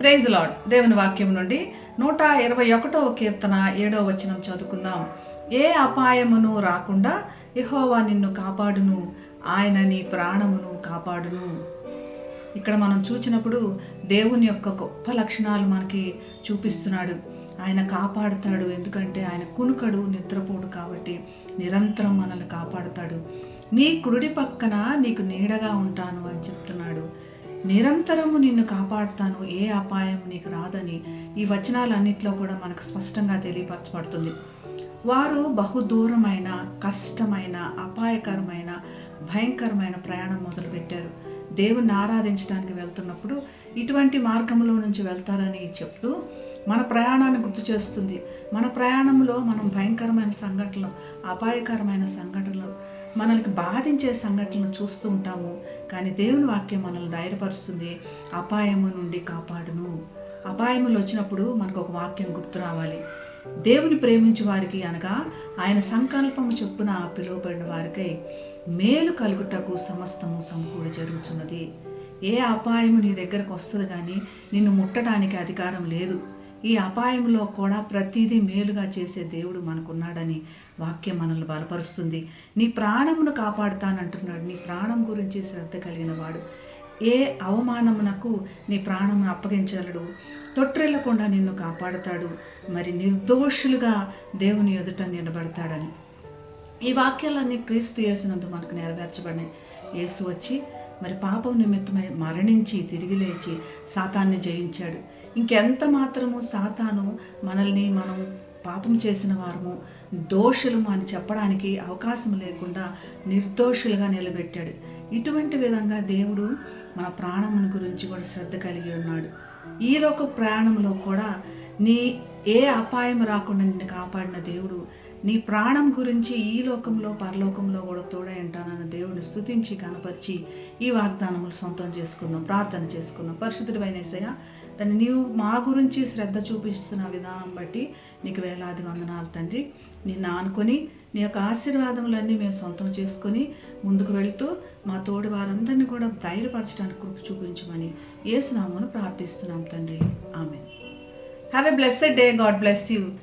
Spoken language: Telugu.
ప్రైజ్ లాడ్ దేవుని వాక్యం నుండి నూట ఇరవై ఒకటవ కీర్తన ఏడవ వచనం చదువుకుందాం. ఏ అపాయమును రాకుండా యెహోవా నిన్ను కాపాడును. ఆయన నీ ప్రాణమును కాపాడును. ఇక్కడ మనం చూచినప్పుడు దేవుని యొక్క గొప్ప లక్షణాలు మనకి చూపిస్తున్నాడు. ఆయన కాపాడుతాడు. ఎందుకంటే ఆయన కునుకడు నిద్రపోడు కాబట్టి నిరంతరం మనల్ని కాపాడుతాడు. నీ కురుడి పక్కన నీకు నీడగా ఉంటాను అని చెప్తున్నాడు. నిరంతరము నిన్ను కాపాడుతాను. ఏ అపాయం నీకు రాదని ఈ వచనాలన్నిట్లో కూడా మనకు స్పష్టంగా తెలియపరచబడుతుంది. వారు బహుదూరమైన కష్టమైన అపాయకరమైన భయంకరమైన ప్రయాణం మొదలుపెట్టారు. దేవుణ్ణి ఆరాధించడానికి వెళ్తున్నప్పుడు ఇటువంటి మార్గంలో నుంచి వెళ్తారని చెప్తూ మన ప్రయాణాన్ని గుర్తు చేస్తుంది. మన ప్రయాణంలో మనం భయంకరమైన సంఘటనలు అపాయకరమైన సంఘటనలు మనల్ని బాధించే సంఘటనలు చూస్తూ ఉంటాము. కానీ దేవుని వాక్యం మనల్ని ధైర్యపరుస్తుంది. అపాయము నుండి కాపాడును. అపాయములు వచ్చినప్పుడు మనకు ఒక వాక్యం గుర్తు రావాలి. దేవుని ప్రేమించు వారికి అనగా ఆయన సంకల్పము చొప్పున పిలువబడిన వారికై మేలు కలుగుటకు సమస్తము సమకూడ జరుగుతున్నది ఏ అపాయము నీ దగ్గరకు వస్తుంది కానీ నిన్ను ముట్టడానికి అధికారం లేదు. ఈ అపాయంలో కూడా ప్రతిదీ మేలుగా చేసే దేవుడు మనకున్నాడని వాక్యం మనల్ని బలపరుస్తుంది. నీ ప్రాణమును కాపాడుతానంటున్నాడు. నీ ప్రాణం గురించి శ్రద్ధ కలిగిన వాడు. ఏ అవమానమునకు నీ ప్రాణమును అప్పగించగలడు? తొట్రెళ్ళకుండా నిన్ను కాపాడుతాడు. మరి నిర్దోషులుగా దేవుని ఎదుట నిలబడతాడని. ఈ వాక్యాలన్నీ క్రీస్తు యేసునందు మనకు నెరవేర్చబడినాయి. యేసు వచ్చి మరి పాపం నిమిత్తమై మరణించి తిరిగి లేచి సాతాన్ని జయించాడు. ఇంకెంత మాత్రము సాతాను మనల్ని మనం పాపం చేసిన వారము దోషులము అని చెప్పడానికి అవకాశం లేకుండా నిర్దోషులుగా నిలబెట్టాడు. ఇటువంటి విధంగా దేవుడు మన ప్రాణముని గురించి కూడా శ్రద్ధ కలిగి ఉన్నాడు. ఈలోక ప్రయాణంలో కూడా నీ ఏ అపాయం రాకుండా నిన్ను కాపాడిన దేవుడు నీ ప్రాణం గురించి ఈ లోకంలో పరలోకంలో కూడా తోడై ఉంటానన్న దేవుని స్థుతించి కనపరిచి ఈ వాగ్దానములు సొంతం చేసుకుందాం ప్రార్థన చేసుకుందాం. పరిశుద్ధుడైన ఏసయ్య దాన్ని నీవు మా గురించి శ్రద్ధ చూపిస్తున్న విధానం బట్టి నీకు వేలాది వందనాలు తండ్రి. నిన్ను ఆనుకొని నీ యొక్క ఆశీర్వాదములన్నీ మేము సొంతం చేసుకొని ముందుకు వెళుతూ మా తోడి వారందరినీ కూడా ధైర్యపరచడానికి కృప చూపించమని ఏసునామను ప్రార్థిస్తున్నాం తండ్రి. Have a blessed day. God bless you.